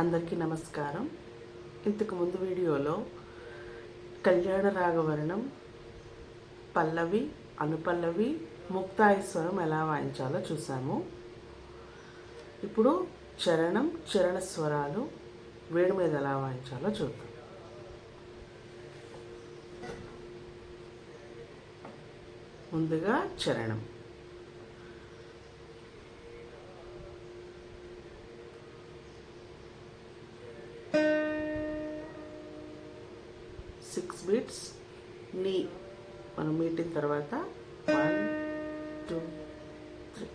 అందరికీ నమస్కారం. ఇంతకు ముందు వీడియోలో కళ్యాణ రాగవర్ణం పల్లవి అనుపల్లవి ముక్తాయి స్వరం ఎలా వాయించాలో చూసాము ఇప్పుడు చరణం చరణ స్వరాలు వేడి మీద ఎలా వాయించాలో చూద్దాం. ముందుగా చరణం. సిక్స్ బీట్స్ నీ మనం మీటిన తర్వాత one two three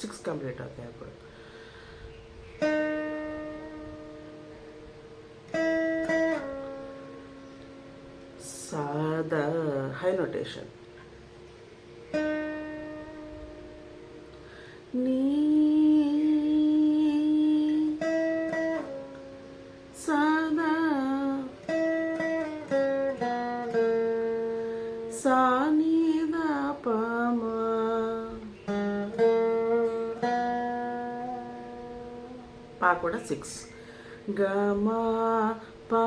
six complete అవుతాయి అప్పుడు. సాదా హై నోటేషన్ కూడా సిక్స్. గమా పా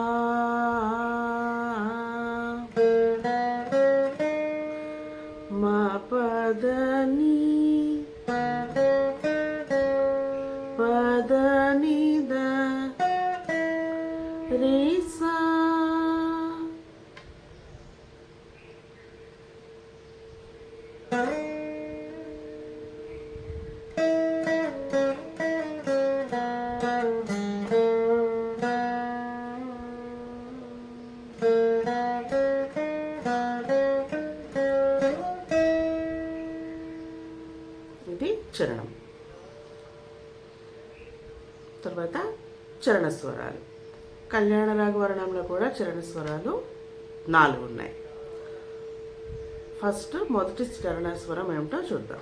చరణం. తర్వాత చరణ స్వరాలు కళ్యాణ రాగవరణంలో కూడా చరణ స్వరాలు నాలుగు ఉన్నాయి. ఫస్ట్ మొదటి చరణ స్వరం ఏమిటో చూద్దాం.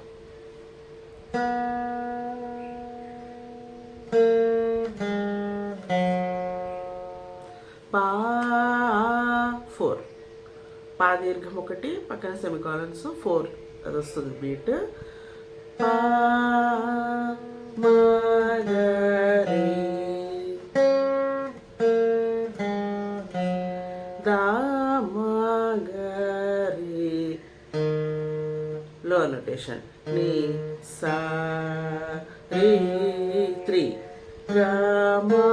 పా ఫోర్. పా దీర్ఘం ఒకటి పక్కన సెమికాలన్స్ ఫోర్. అది వస్తుంది బీట్. లో నోటేషన్ నీ సా రి త్రీ రామా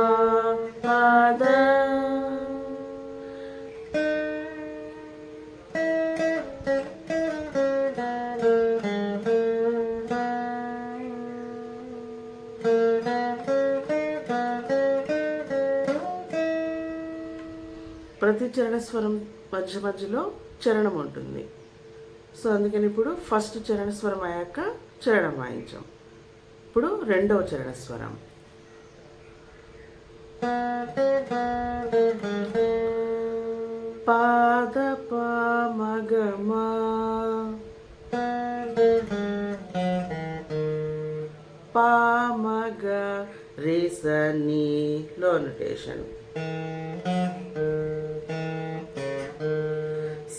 ప్రతి చరణ స్వరం మధ్య మధ్యలో చరణం ఉంటుంది. సో అందుకని ఇప్పుడు ఫస్ట్ చరణ స్వరం అయ్యాక చరణం వాయించాం. ఇప్పుడు రెండవ చరణ స్వరం పాద పామగమా పామగ రేసని లో నొటేషన్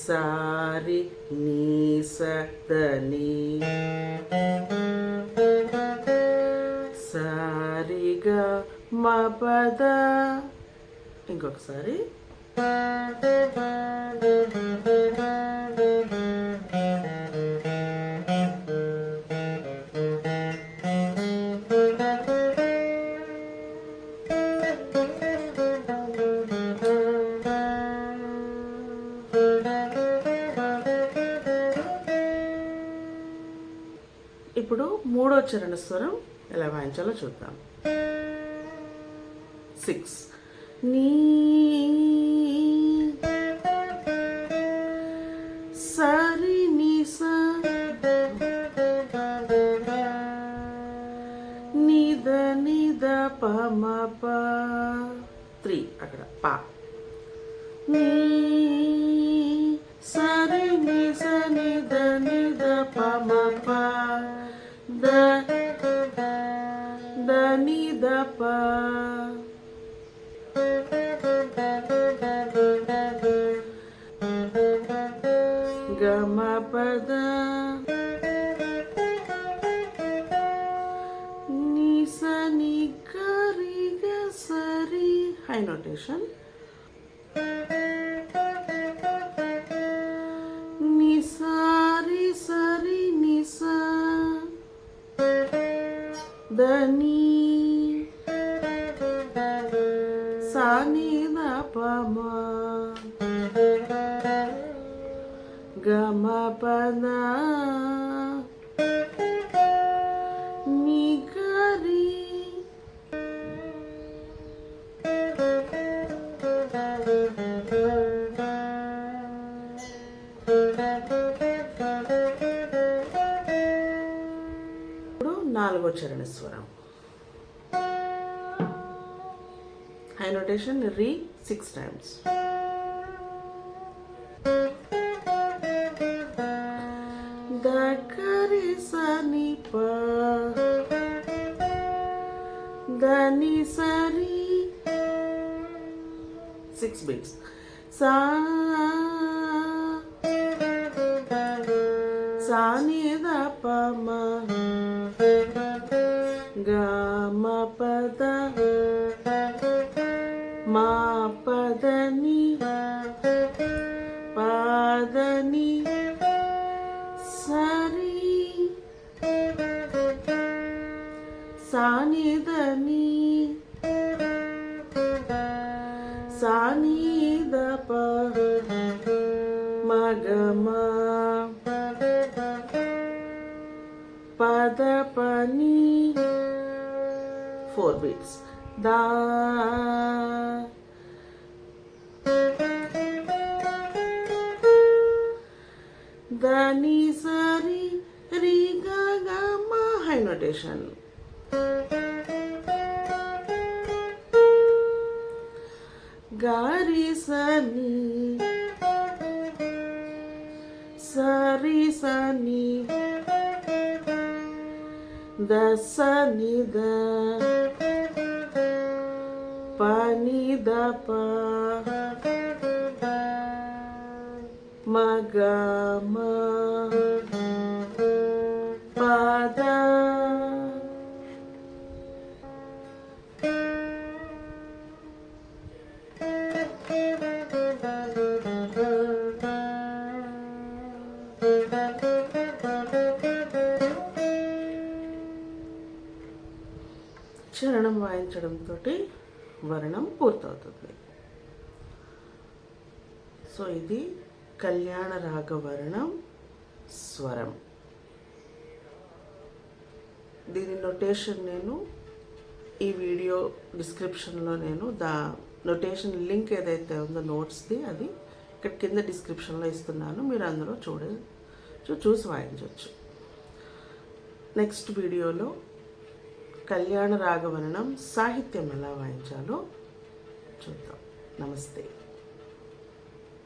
సారి నీ సని సారిగా మా ఇంకొకసారి. ఇప్పుడు మూడో చరణ స్వరం ఎలా వాయించాలో చూద్దాం. సిక్స్. నీ సరి నీ నిద నిద పమ ప. త్రీ అక్కడ. పా. నీ ద నిద ప గమ పద ని స ని గ రి గ దని సాని పమ గమ పద నాలుగో స్వరం హై నోటేషన్ రీ సిక్స్ టైమ్స్ దరి సని దని సరి సిక్స్ బీట్స్ సా సాని ద పమ గమ పద మా పదని పాదని సరి సానిదని సానిద ప మగమా పద పని four beats. Da. Da ni sa ri ri ga ga ma high notation. Gari sa ni sa ri sa ni da sa ni da. పని ద మగమ పద. చరణం వాయించడంతో వర్ణం పూర్తవుతుంది. సో ఇది కళ్యాణ రాగవర్ణం స్వరం. దీని నొటేషన్ నేను ఈ వీడియో డిస్క్రిప్షన్లో నేను దా నొటేషన్ లింక్ ఏదైతే ఉందో నోట్స్ది అది ఇక్కడ కింద డిస్క్రిప్షన్లో ఇస్తున్నాను. మీరు అందులో చూడ చూసి వాయించవచ్చు నెక్స్ట్ వీడియోలో కళ్యాణ రాగవర్ణం సాహిత్యం ఎలా వాయించాలో చూద్దాం. నమస్తే.